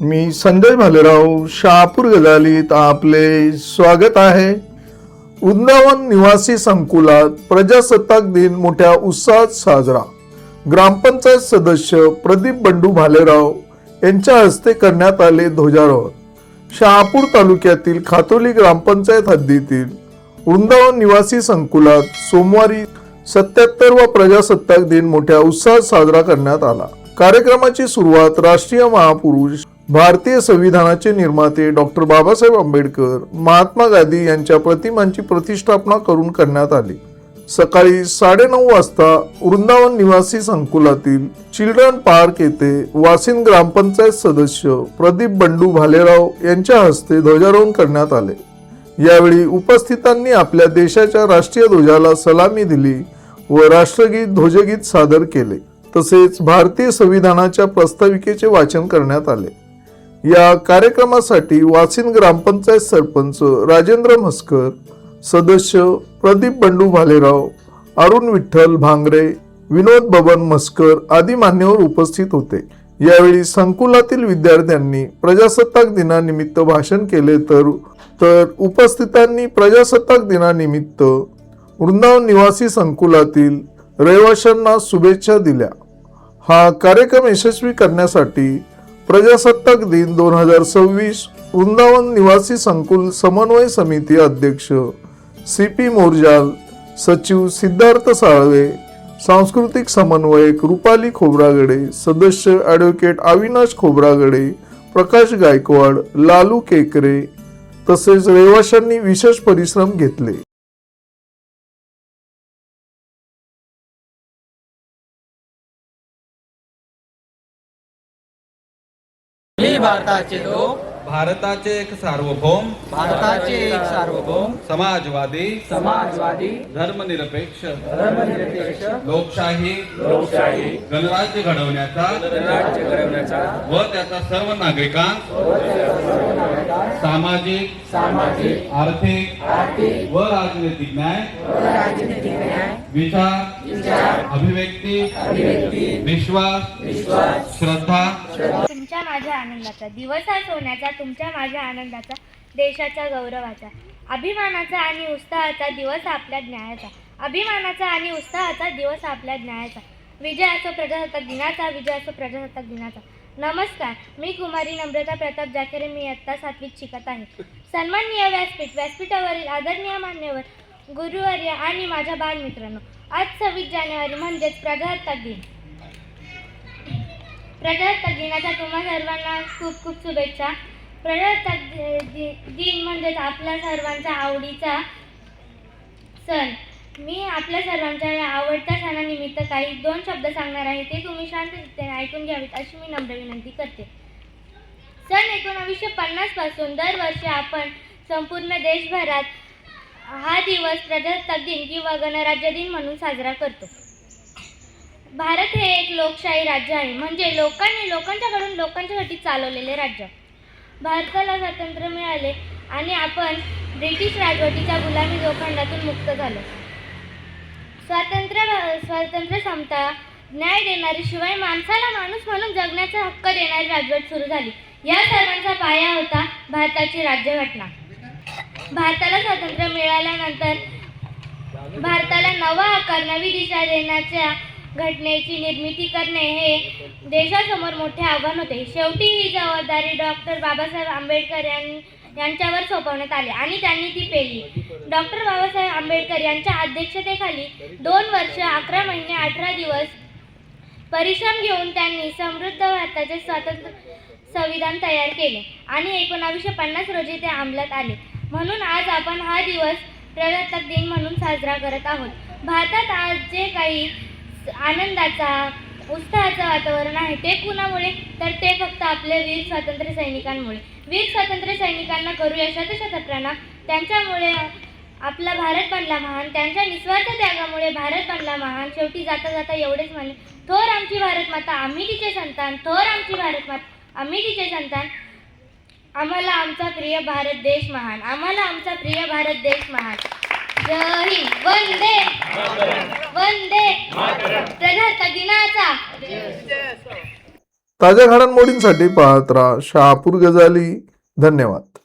मी संजय भालेराव शहापूर गजालीत आपले स्वागत आहे. वृंदावन निवासी संकुलात प्रजासत्ताक दिन मोठ्या उत्साहात साजरा. ग्रामपंचायत सदस्य प्रदीप बंडू भालेराव यांच्या हस्ते करण्यात आले ध्वजारोहण. शहापूर तालुक्यातील खातोली ग्रामपंचायत हद्दीतील वृंदावन निवासी संकुलात सोमवारी सत्याहत्तर व प्रजासत्ताक दिन मोठ्या उत्साहात साजरा करण्यात आला. कार्यक्रमाची सुरुवात राष्ट्रीय महापुरुष भारतीय संविधानाचे निर्माते डॉक्टर बाबासाहेब आंबेडकर महात्मा गांधी यांच्या प्रतिमांची प्रतिष्ठापना करून करण्यात आली. सकाळी साडेनऊ वाजता वृंदावन निवासी संकुलातील चिल्ड्रन पार्क येथे वासिन ग्रामपंचायत सदस्य प्रदीप बंडू भालेराव यांच्या हस्ते ध्वजारोहण करण्यात आले. यावेळी उपस्थितांनी आपल्या देशाच्या राष्ट्रीय ध्वजाला सलामी दिली व राष्ट्रगीत ध्वजगीत सादर केले. तसेच भारतीय संविधानाच्या प्रस्ताविकेचे वाचन करण्यात आले. या कार्यक्रमासाठी वासिन ग्रामपंचायत सरपंच राजेंद्र म्हस्कर सदस्य प्रदीप बंडू भालेराव अरुण विठ्ठल भांगरे विनोद बबन मस्कर आदी मान्यवर उपस्थित होते. यावेळी संकुलातील विद्यार्थ्यांनी प्रजासत्ताक दिनानिमित्त भाषण केले तर तर उपस्थितांनी प्रजासत्ताक दिनानिमित्त वृंदावन निवासी संकुलातील रहिवाशांना शुभेच्छा दिल्या. हा कार्यक्रम यशस्वी करण्यासाठी प्रजासत्ताक दिन दोन हजार सव्वीस वृंदावन निवासी संकुल समन्वय समिती अध्यक्ष सी पी मोरजाल सचिव सिद्धार्थ साळवे सांस्कृतिक समन्वयक रुपाली खोब्रागडे सदस्य ॲडव्होकेट अविनाश खोब्रागडे प्रकाश गायकवाड लालू केकरे तसेच रहिवाशांनी विशेष परिश्रम घेतले. मी भारताचे लोक. भारताचे एक सार्वभौम. भारताचे एक सार्वभौम. समाजवादी. समाजवादी. धर्मनिरपेक्ष. धर्मनिरपेक्ष. लोकशाही. लोकशाही. गणराज्य घडवण्याचा. राज्य घडवण्याचा. व त्याचा सर्व नागरिकांस. सामाजिक सामाजिक आर्थिक आर्थिक व राजनैतिक न्याय राजनीतिक न्याय विचार विचार अभिव्यक्ती अभिव्यक्ती विश्वास विश्वास श्रद्धा तुमच्या माझ्या आनंदाचा दिवस हा सोन्याचा तुमच्या माझ्या आनंदाचा देशाच्या गौरवाचा अभिमानाचा आणि उत्साहाचा दिवस आपल्या न्यायाचा अभिमानाचा आणि उत्साहाचा दिवस आपल्या न्यायाचा विजय असो प्रजासत्ताक दिनाचा विजय असो प्रजासत्ताक दिनाचा. नमस्कार मी कुमारी नम्रता प्रताप जाखेरे मी आत्ता सातवीत शिकत आहे. सन्माननीय व्यासपीठ व्यासपीठावरील आदरणीय मान्यवर गुरुवर्य आणि माझ्या बालमित्रांनो आज सव्वीस जानेवारी म्हणजेच प्रजासत्ताक दिन. प्रजासत्ताक दिनाच्या तुम्हा सर्वांना खूप खूप शुभेच्छा. प्रजासत्ताक दिन म्हणजेच आपल्या सर्वांचा आवडीचा सण. मी आपल्या सर्वांच्या या आवडत्या सणानिमित्त काही दोन शब्द सांगणार आहे ते तुम्ही शांततेने ऐकून घ्यावीत अशी मी नम्र विनंती करते. सन एकोणावीसशे पन्नासपासून दरवर्षी आपण संपूर्ण देशभरात हा दिवस प्रजासत्ताक दिन किंवा गणराज्य दिन म्हणून साजरा करतो. भारत हे एक लोकशाही राज्य आहे म्हणजे लोकांनी लोकांच्याकडून लोकांच्यासाठी चालवलेले राज्य. भारताला स्वातंत्र्य मिळाले आणि आपण ब्रिटिश राजवटीच्या गुलामी जोखंडातून मुक्त झालो. स्वातंत्र्य स्वातंत्र्य समता न्याय देणारी शिवाय माणसाला माणूस म्हणून जगण्याचा हक्क देणारी राजवट सुरू झाली. या सर्वांचा पाया होता भारताची राज्यघटना. भारताला स्वातंत्र्य मिळाल्यानंतर भारताला नवा आकार नवी दिशा देण्याच्या घटनेची निर्मिती करणे हे देशासमोर मोठे आव्हान होते. शेवटी ही जबाबदारी डॉक्टर बाबासाहेब आंबेडकर यां यांच्यावर सोपवण्यात आली आणि त्यांनी ती पेली. डॉक्टर बाबासाहेब आंबेडकर यांच्या अध्यक्षतेखाली दोन वर्ष अकरा महिने अठरा दिवस परिश्रम घेऊन त्यांनी समृद्ध भारताचे स्वातंत्र्य संविधान तयार केले आणि एकोणावीसशे पन्नास रोजी ते अंमलात आले. म्हणून आज आपण हा दिवस प्रजासत्ताक दिन म्हणून साजरा करत आहोत. भारतात आज जे काही आनंदाचा उत्साहाचं वातावरण आहे ते कुणामुळे? तर ते फक्त आपले वीर स्वातंत्र्य सैनिकांमुळे. वीर स्वातंत्र्य सैनिकांना करूया शतशत प्रणाम त्यांच्यामुळे आपला भारत बनला महान. त्यांच्या निस्वार्थ त्यागामुळे भारत बनला महान. शेवटी जाता जाता एवढेच म्हणे थोर आमची भारत माता आम्ही तिचे संतान. थोर आमची भारत माता आम्ही तिचे संतान. आम्हाला आमचा प्रिय भारत देश महान. आम्हाला आमचा प्रिय भारत देश महान. जय हिंद. वंदे वंदे प्रजासत्ताक दिनाचा. ताज्या घडामोडींसाठी पाहत राहा शहापूर गजाली. धन्यवाद.